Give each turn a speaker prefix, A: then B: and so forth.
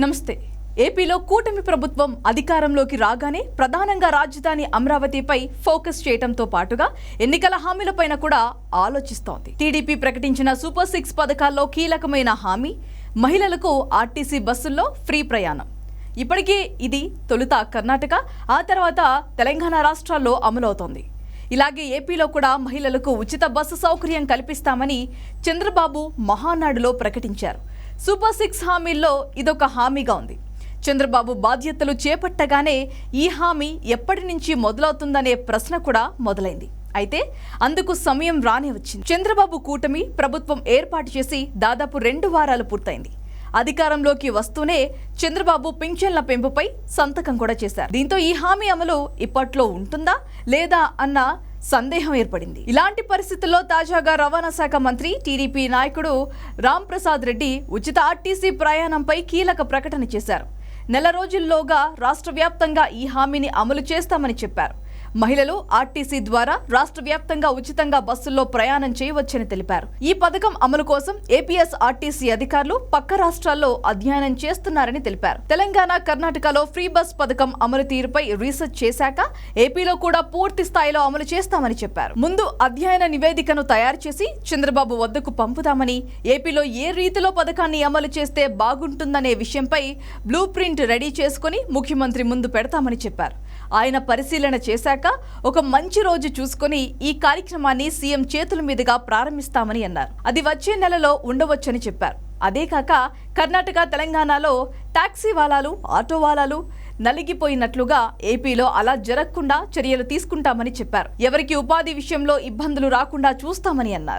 A: నమస్తే. ఏపీలో కూటమి ప్రభుత్వం అధికారంలోకి రాగానే ప్రధానంగా రాజధాని అమరావతిపై ఫోకస్ చేయడంతో పాటుగా ఎన్నికల హామీలపైన కూడా ఆలోచిస్తోంది. టీడీపీ ప్రకటించిన సూపర్ సిక్స్ పథకాల్లో కీలకమైన హామీ మహిళలకు ఆర్టీసీ బస్సుల్లో ఫ్రీ ప్రయాణం. ఇప్పటికే ఇది తొలుత కర్ణాటక ఆ తర్వాత తెలంగాణ రాష్ట్రాల్లో అమలవుతోంది. ఇలాగే ఏపీలో కూడా మహిళలకు ఉచిత బస్సు సౌకర్యం కల్పిస్తామని చంద్రబాబు మహానాడులో ప్రకటించారు. సూపర్ సిక్స్ హామీల్లో ఇదొక హామీగా ఉంది. చంద్రబాబు బాధ్యతలు చేపట్టగానే ఈ హామీ ఎప్పటి నుంచి మొదలవుతుందనే ప్రశ్న కూడా మొదలైంది. అయితే అందుకు సమయం రానే వచ్చింది. చంద్రబాబు కూటమి ప్రభుత్వం ఏర్పాటు చేసి దాదాపు రెండు వారాలు పూర్తయింది. అధికారంలోకి వస్తూనే చంద్రబాబు పింఛన్ల పెంపుపై సంతకం కూడా చేశారు. దీంతో ఈ హామీ అమలు ఇప్పట్లో ఉంటుందా లేదా అన్న సందేహం ఏర్పడింది. ఇలాంటి పరిస్థితుల్లో తాజాగా రవాణా శాఖ మంత్రి టీడీపీ నాయకుడు రామ్ ప్రసాద్ రెడ్డి ఉచిత ఆర్టీసీ ప్రయాణంపై కీలక ప్రకటన చేశారు. నెల రోజుల్లోగా రాష్ట్ర వ్యాప్తంగా ఈ హామీని అమలు చేస్తామని చెప్పారు. మహిళలు ఆర్టీసీ ద్వారా రాష్ట్ర వ్యాప్తంగా ఉచితంగా బస్సుల్లో ప్రయాణం చేయవచ్చని తెలిపారు. ఈ పథకం అమలు కోసం ఏపీఎస్ ఆర్టీసీ అధికారులు పక్క రాష్ట్రాల్లో అధ్యయనం చేస్తున్నారని తెలిపారు. తెలంగాణ కర్ణాటకలో ఫ్రీ బస్ పథకం అమలు తీరుపై రీసెర్చ్ చేశాక ఏపీలో కూడా పూర్తి స్థాయిలో అమలు చేస్తామని చెప్పారు. ముందు అధ్యయన నివేదికను తయారు చేసి చంద్రబాబు వద్దకు పంపుతామని ఏపీలో ఏ రీతిలో పథకాన్ని అమలు చేస్తే బాగుంటుందనే విషయంపై బ్లూ ప్రింట్ రెడీ చేసుకుని ముఖ్యమంత్రి ముందు పెడతామని చెప్పారు. ఆయన పరిశీలన చేశాక ఒక మంచి రోజు చూసుకొని ఈ కార్యక్రమాన్ని సీఎం చేతుల మీదుగా ప్రారంభిస్తామని అన్నారు. అది వచ్చే నెలలో ఉండవచ్చని చెప్పారు. అదే కాక కర్ణాటక తెలంగాణలో టాక్సీ వాలాలు ఆటో వాలాలు నలిగిపోయినట్లుగా ఏపీలో అలా జరగకుండా చర్యలు తీసుకుంటామని చెప్పారు. ఎవరికి ఉపాధి విషయంలో ఇబ్బందులు రాకుండా చూస్తామని అన్నారు.